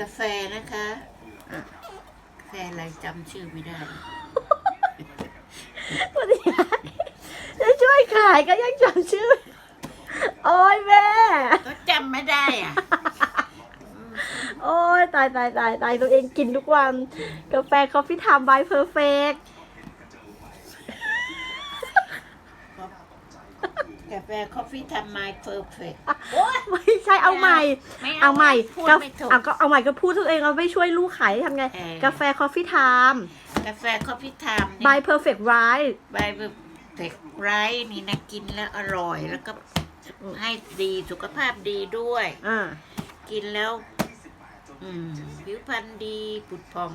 กาแฟนะคะกาแฟอะไรจำชื่อไม่ได้วันนี้จะช่วยขายก็ยังจำชื่อ โอ้ยแม่ ก็จำไม่ได้อะโอ้ยตายตายตายตายตัวเองกินทุกวัน กาแฟคอฟฟี่ไทม์บายเพอร์เฟก กาแฟคอฟฟี่ทำไมเพอร์เฟก ไม่ใช่เอาใหม่ไม่ เอาใหม่พูดกาไม่ถูก เอาก็เอาใหม่ก็พูดตัวเองเอาไม่ช่วยลูกขายทำไง เออ กาแฟคอฟฟี่ไทม์กาแฟคอฟฟี่ไทม์บายเพอร์เฟกต์ไรใบแบบเผ็ดไรนี่นะกินแล้วอร่อยแล้วก็ให้ดีสุขภาพดีด้วย อ่ากินแล้ว อืมผิวพรรณดีผุดผ่อง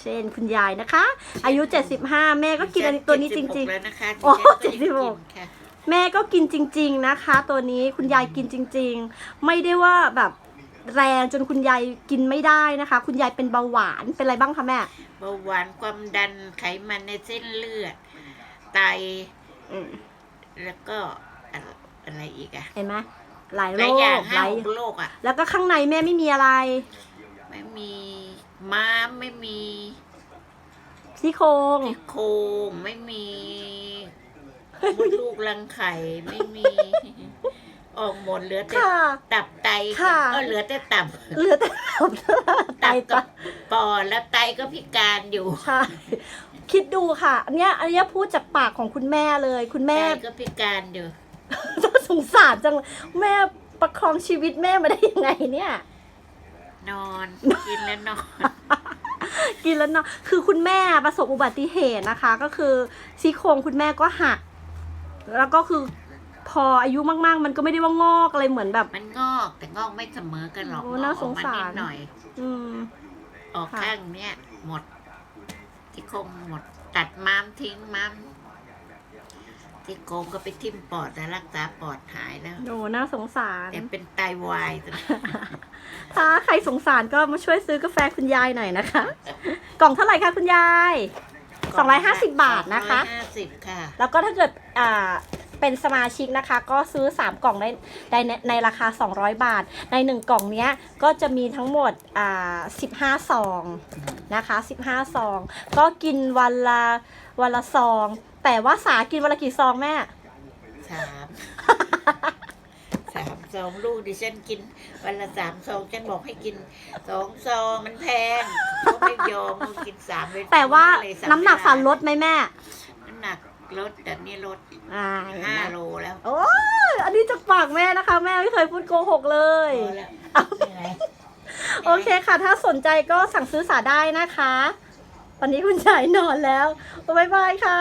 เช่นคุณยายนะคะ อายุ 75 แม่ก็กินอันนี้ตัวนี้จริง ๆ แล้วนะคะโอ้ดิฉันก็ยังเจ็ดสิบหกกินค่ะๆ แม่ก็กินจริง ๆนะคะ ตัวนี้คุณยายกินจริง ๆ ไม่ได้ว่าแบบแรงจนคุณยายกินไม่ได้นะคะ คุณยายเป็นเบาหวานเป็นอะไรบ้างคะแม่เบาหวานความดันไขมันในเส้นเลือด ไตอืมแล้วก็อะไรอะไรอีกอะเห็นไหมหลายหโรลายอย่างคหห้าลายหกโรคอะแล้วก็ข้างในแม่ไม่มีอะไรไม่มีม้ามไม่มีซี่โครงซี่โครงไม่มี มดลูกรังไข่ไม่มี ออกหมดเหลือแต่ค่ะ ตับไตค่ะ ก็เหลือแต่ตับ เหลือแต่ตับไตตับก็กับปอดแล้วไตก็พิการอยู่ใช่คิดดูค่ะ อันเนี้ยอันเนี้ยพูดจากปากของคุณแม่เลย คุณไตแม่ ก็พิการอยู่ สงสารจังเลยแม่ประคองชีวิตแม่มาได้ยังไงเนี่ย นอนกินแล้วนอน กินแล้วเนาะคือคุณแม่ประสบอุบัติเหตุนะคะ ก็คือซี่โครงคุณแม่ก็หัก แล้วก็คือพออายุมากๆ มันก็ไม่ได้ว่างอกอะไรเหมือนแบบ มันงอกแต่งอกไม่เสมอกันหรอกโอ้งน่าอกอสอกงมาสารนิดหน่อย อืม ออกค่ะ ข้างเนี้ยหมดที่โครงหมด ตัดม้ามทิ้งม้ามที่โครงก็ไปทิ่มปอดแต่รักษาปอดหายแล้วโอ้น่าสงสาร แต่เป็นไตวายตอนนี้ถ้าใครสงสารก็มาช่วยซื้อกาแฟคุณยายหน่อยนะคะ กล่องเท่าไหร่คะคุณยาย 250 บาทนะคะสองร้อยห้าสิบค่ะ แล้วก็ถ้าเกิดอ่าเป็นสมาชิกนะคะ ก็ซื้อ 3 กล่องได้ได้ในในราคา 200 บาท ใน 1 กล่องเนี้ยก็จะมีทั้งหมดอ่า15 ซองนะคะ 15 ซอง ก็กินวันละวันละซอง แต่ว่าสากินวันละกี่ซองแม่ สาม สามซองลูกดิฉันกินวันละสามซองฉันบอกให้กินสองซองมันแพงเขาไม่ยอมเขากินสามเลยแต่ว่าเลยสามน้ำหนักสารลดไหมแม่ น้ำหนักลดแต่นี่ลดอ่าเห็นห้าไหมโลแล้วโอ้ยอันนี้จากปากแม่นะคะ แม่ไม่เคยพูดโกหกเลย พอแล้วเหนื่อยโอเคค่ะ ถ้าสนใจก็สั่งซื้อสาได้นะคะวันนี้คุณชายนอนแล้ว บ๊ายบายค่ะ